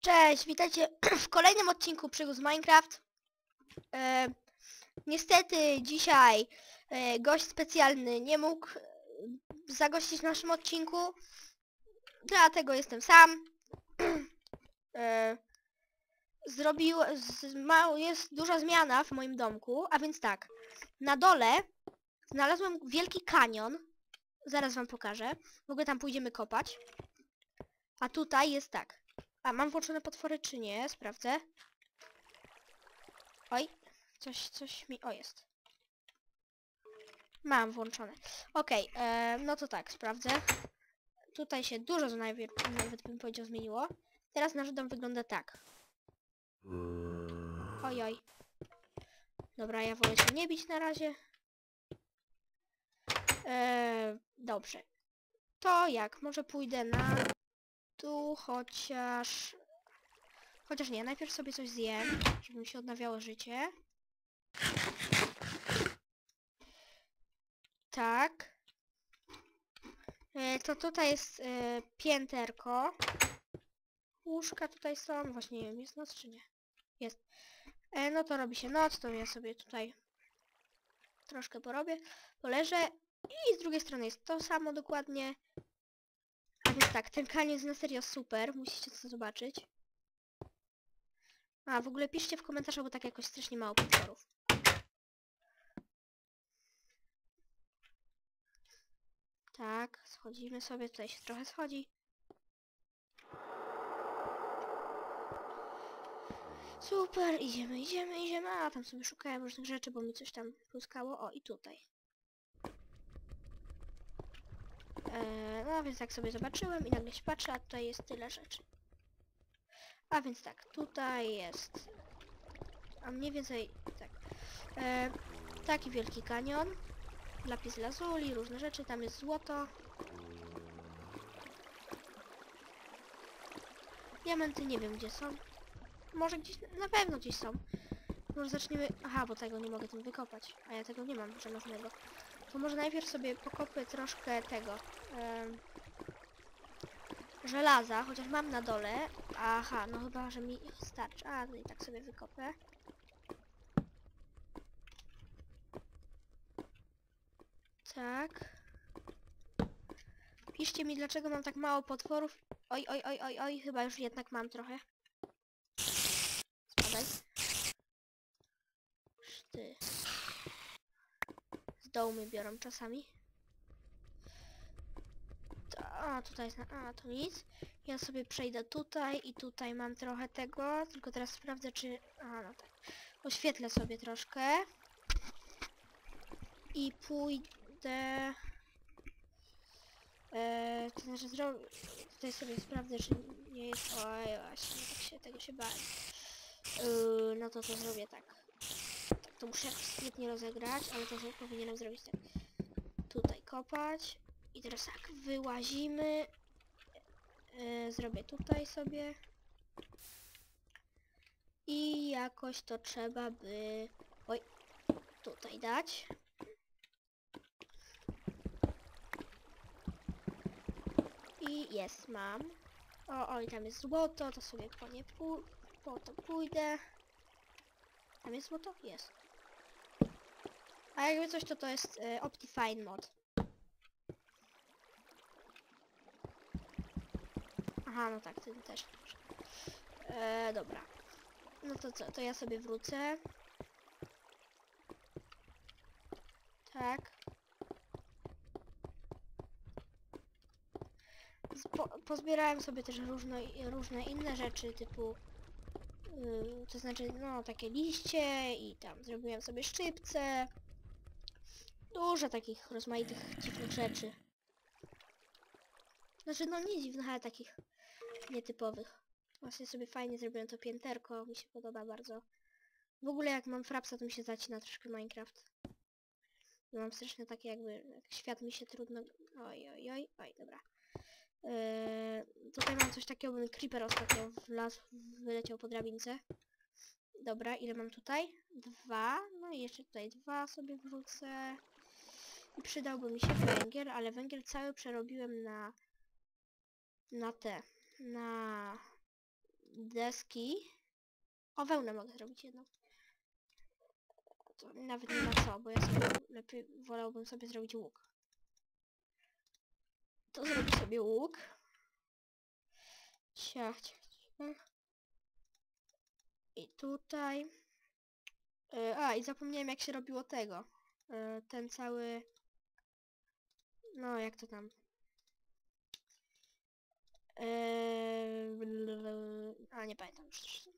Cześć, witajcie w kolejnym odcinku Przygód z Minecraft. E, niestety dzisiaj e, gość specjalny nie mógł e, zagościć w naszym odcinku, dlatego jestem sam. e, zrobił, z, ma, jest duża zmiana w moim domku, a więc tak, na dole znalazłem wielki kanion, zaraz wam pokażę, w ogóle tam pójdziemy kopać. A tutaj jest tak, a mam włączone potwory czy nie? Sprawdzę. Oj, coś, coś mi... O, jest. Mam włączone. Okej, e, no to tak, sprawdzę. Tutaj się dużo najpierw, nawet bym powiedział zmieniło. Teraz nasz dom wygląda tak. Oj, oj. Dobra, ja wolę się nie bić na razie. E, dobrze. To jak? Może pójdę na tu chociaż... Chociaż nie, najpierw sobie coś zjem, żeby mi się odnawiało życie. Tak. E, to tutaj jest e, pięterko. Łóżka tutaj są. Właśnie nie wiem, jest noc czy nie? Jest. E, no to robi się noc, to ja sobie tutaj troszkę porobię, poleżę i z drugiej strony jest to samo dokładnie. Więc tak, ten kanion jest na serio super, musicie to zobaczyć. A, w ogóle piszcie w komentarzach, bo tak jakoś strasznie mało potworów. Tak, schodzimy sobie, tutaj się trochę schodzi. Super, idziemy, idziemy, idziemy. A, tam sobie szukałem różnych rzeczy, bo mi coś tam pluskało. O, i tutaj. Eee, no więc tak sobie zobaczyłem i nagle się patrzę, a tutaj jest tyle rzeczy. A więc tak, tutaj jest... A mniej więcej tak. Eee, taki wielki kanion. Lapis lazuli, różne rzeczy, tam jest złoto. Diamenty nie wiem gdzie są. Może gdzieś, na pewno gdzieś są. Może zaczniemy... Aha, bo tego nie mogę tym wykopać. A ja tego nie mam żelaznego. To może najpierw sobie pokopię troszkę tego... żelaza, chociaż mam na dole. Aha, no chyba, że mi starczy. A, no i tak sobie wykopę. Tak. Piszcie mi, dlaczego mam tak mało potworów. Oj, oj, oj, oj, oj, chyba już jednak mam trochę. Mnie biorą czasami. A, tutaj jest... Na, a, to nic. Ja sobie przejdę tutaj i tutaj mam trochę tego, tylko teraz sprawdzę czy... A, no tak. Oświetlę sobie troszkę. I pójdę... E, to znaczy zrobię... Tutaj sobie sprawdzę, czy nie jest... Oj, właśnie, tak się, tego się bałem. Yy, no to to zrobię tak. To muszę sprytnie rozegrać, ale to zo- powinienem zrobić tak. Tutaj kopać. I teraz tak, wyłazimy. Yy, zrobię tutaj sobie. I jakoś to trzeba by... Oj, tutaj dać. I jest, mam. O, oj, tam jest złoto, to sobie po nie pój po to pójdę. Tam jest złoto? Jest. A jakby coś, to to jest y, Optifine mod. Aha, no tak, ten też. E, dobra. No to co, to ja sobie wrócę. Tak. Spo, pozbierałem sobie też różne, różne inne rzeczy, typu Yy, to znaczy, no, takie liście i tam zrobiłem sobie szczypce. Dużo takich rozmaitych dziwnych rzeczy. Znaczy, no nie dziwnych, ale takich nietypowych. Właśnie sobie fajnie zrobiłem to pięterko, mi się podoba bardzo. W ogóle jak mam frapsa, to mi się zacina troszkę Minecraft. Bo mam strasznie takie jakby, jak świat mi się trudno... Oj, oj, oj, oj, dobra. Yy, tutaj mam coś takiego, bo mi creeper ostatnio wlazł, wyleciał po drabince. Dobra, ile mam tutaj? Dwa. No i jeszcze tutaj dwa sobie wrzucę. Przydałby mi się węgiel, ale węgiel cały przerobiłem na... Na te. Na... deski. O, wełnę mogę zrobić jedną. To nawet nie ma co, bo ja sobie lepiej wolałbym sobie zrobić łuk. To zrobię sobie łuk. Ciach, ciach, ciach. I tutaj. E, A, i zapomniałem jak się robiło tego. E, Ten cały... No, jak to tam? Eee. A, nie pamiętam już. zresztą.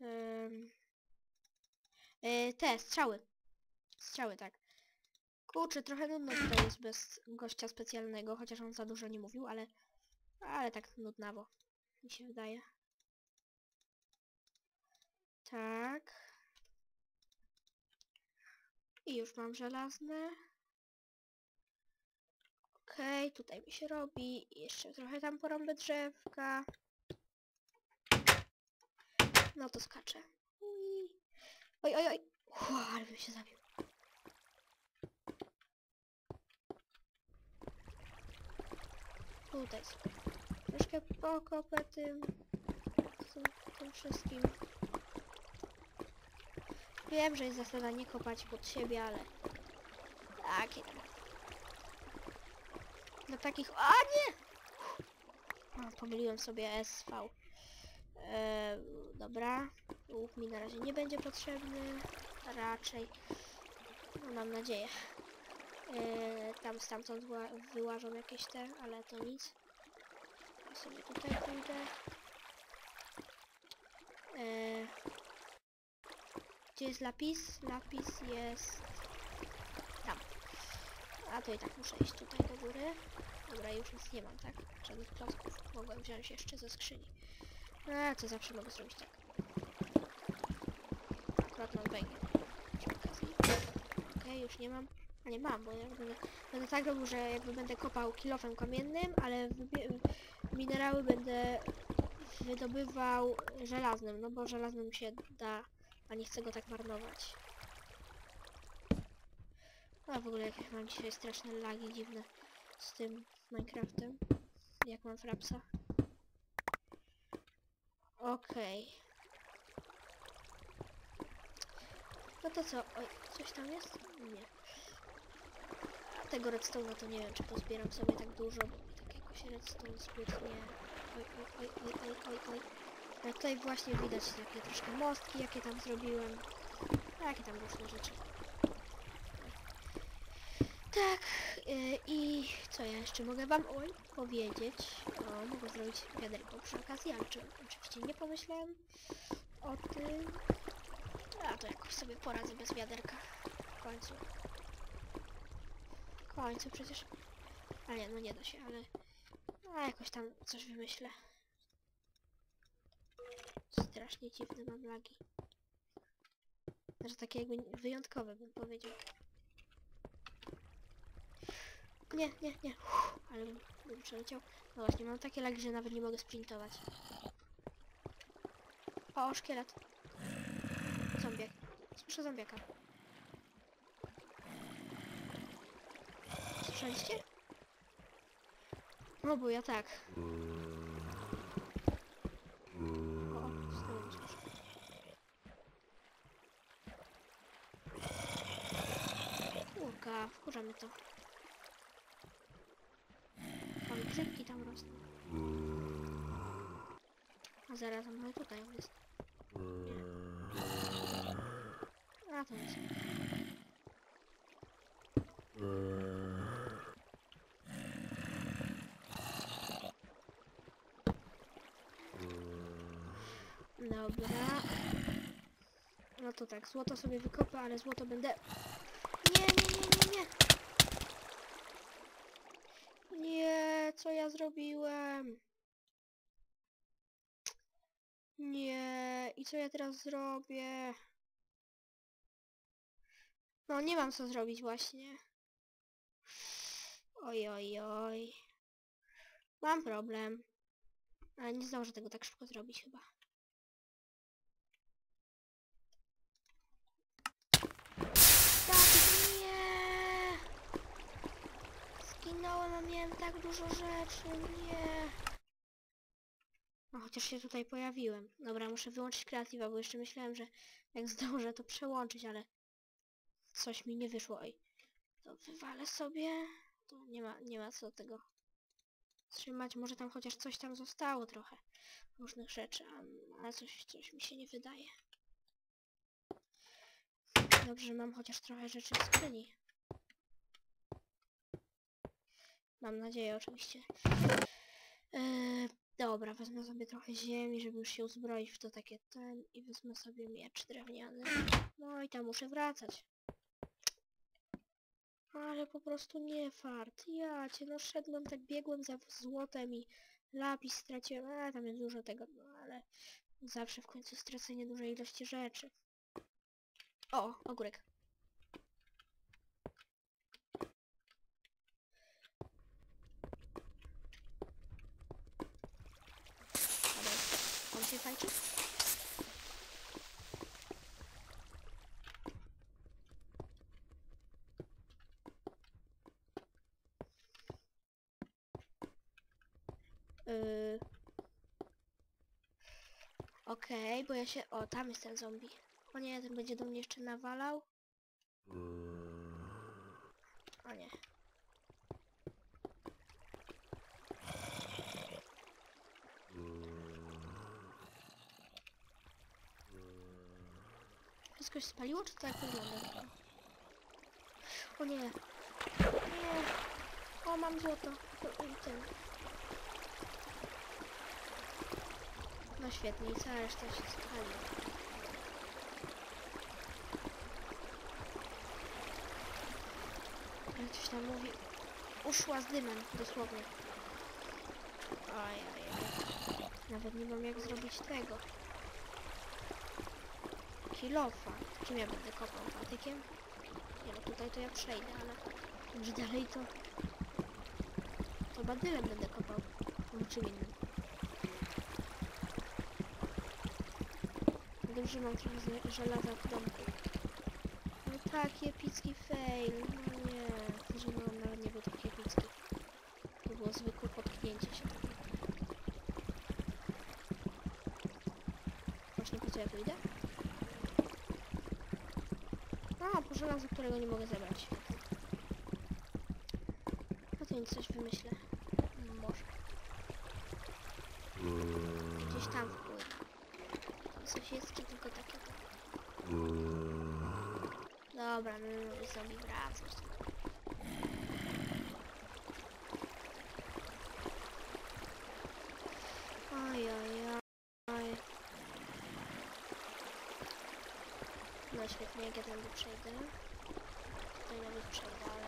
Em, e, te, strzały. Strzały, tak. Kurczę, trochę nudno tutaj jest bez gościa specjalnego, chociaż on za dużo nie mówił, ale... Ale tak nudnawo, mi się wydaje. Tak. I już mam żelazne. Okej, tutaj mi się robi. Jeszcze trochę tam porąbę drzewka. No to skaczę. Oj, oj, oj. Uf, ale bym się zabił. Tutaj sobie troszkę pokopę tym, tym, tym wszystkim. Wiem, że jest zasada nie kopać pod siebie, ale takie tam. Dla takich... A nie! Pomyliłem sobie SV. E, dobra. Łuk mi na razie nie będzie potrzebny. Raczej. No, mam nadzieję. E, tam stamtąd ła- wyłażą jakieś te, ale to nic. Ja sobie tutaj pójdę. E, gdzie jest lapis? Lapis jest. A to i tak muszę iść tutaj do góry. Dobra, już nic nie mam, tak? Żadnych klocków. Mogłem wziąć jeszcze ze skrzyni. A, to zawsze mogę zrobić tak. Akurat mam węgiel. Okej, już nie mam. Nie mam, bo ja będę, będę tak robił, że jakby będę kopał kilofem kamiennym, ale minerały będę wydobywał żelaznym, no bo żelaznym się da, a nie chcę go tak marnować. A w ogóle jakieś mam dzisiaj straszne lagi dziwne z tym Minecraftem. Jak mam frapsa. Okej. No to co? Oj, coś tam jest? Nie. A tego redstone'a to nie wiem, czy pozbieram sobie tak dużo, tak jakoś redstone zbytnie... Oj, oj, oj, oj, oj, oj, oj. Tutaj właśnie widać takie troszkę mostki, jakie tam zrobiłem. Jakie tam różne rzeczy. Tak, yy, i co ja jeszcze mogę wam oj, powiedzieć? O, mogę zrobić wiaderko przy okazji, ale czy, oczywiście nie pomyślałem o tym. A to jakoś sobie poradzę bez wiaderka. W końcu. W końcu przecież. A nie, no nie da się, ale... A jakoś tam coś wymyślę. Strasznie dziwne mam lagi. Znaczy takie jakby wyjątkowe bym powiedział. Nie, nie, nie. Ale bym, przeleciał. No właśnie, mam takie lagi, że nawet nie mogę sprintować. O, szkielet. Zombiak. Słyszę zombiaka. Słyszeliście? No bo ja tak. Kurka, wkurzamy to. Grzybki tam rosną. A zaraz, on tutaj jest. A to jest. Dobra. No to tak, złoto sobie wykopę, ale złoto będę... Nie, nie, nie, nie, nie. Nie, co ja zrobiłem? Nie, i co ja teraz zrobię? No, nie mam co zrobić właśnie. Oj, oj, oj. Mam problem. Ale nie zdążę tego tak szybko zrobić chyba. Tak, nie! Zginąłem, a miałem tak dużo rzeczy, nie. No chociaż się tutaj pojawiłem. Dobra, muszę wyłączyć kreatywa, bo jeszcze myślałem, że jak zdążę to przełączyć, ale coś mi nie wyszło. Oj, to wywalę sobie. To nie ma, nie ma co tego trzymać. Może tam chociaż coś tam zostało trochę różnych rzeczy, ale coś, coś mi się nie wydaje. Dobrze, mam chociaż trochę rzeczy w skrzyni. Mam nadzieję oczywiście. Eee, dobra, wezmę sobie trochę ziemi, żeby już się uzbroić w to takie ten i wezmę sobie miecz drewniany. No i tam muszę wracać. Ale po prostu nie fart. Ja cię no szedłem, tak biegłem za złotem i lapis straciłem. A tam jest dużo tego, no ale zawsze w końcu stracenie dużej ilości rzeczy. O, ogórek. Dobra, fajczy? Yy. Okej, bo ja się... O, tam jest ten zombie. O nie, ten będzie do mnie jeszcze nawalał. Się spaliło, czy tak wygląda? O nie. Nie. O, mam złoto. Ten. No świetnie, i cała reszta się spali. Jak coś tam mówi, uszła z dymem, dosłownie. Ajajaj. Nawet nie mam jak zrobić tego. Kilofa. Czym ja będę kopał? Patykiem? Nie no, tutaj to ja przejdę, ale... Już dalej to... To badylem będę kopał. Lub czym innym. Dobrze, że mam trochę żelaza w domku. No taki epicki fail. No nie, że mam nawet nie był taki epicki. To było zwykłe potknięcie się. Właśnie po co ja tu idę? A, po żelazo, którego nie mogę zebrać. No to nic, coś wymyślę. Może. Gdzieś tam. Coś jest, czy tylko takie... Dobra, no zombie wracać. Oj, oj, oj. No świetnie, jak ja tędy przejdę. Tutaj nawet przejdę, ale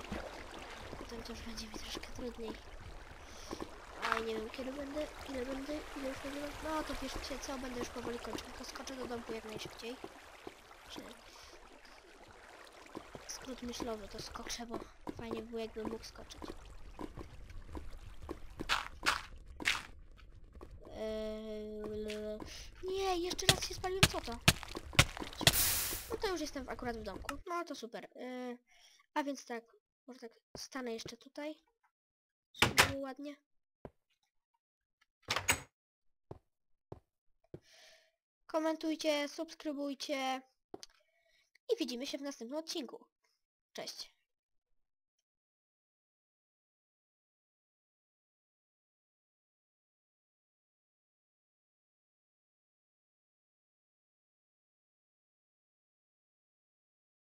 potem to już będzie mi troszkę trudniej. Oj, nie wiem kiedy będę, ile będę, ile już będę. No to wiecie co, będę już powoli kończył, tylko skoczę do domku jak najszybciej. Czy... Skrót myślowy to skoczę, bo fajnie było jakbym mógł skoczyć. Eee, nie, jeszcze raz się spaliłem, co to? No to już jestem akurat w domku. No to super. Eee, a więc tak, może tak stanę jeszcze tutaj. Było ładnie. Komentujcie, subskrybujcie i widzimy się w następnym odcinku. Cześć.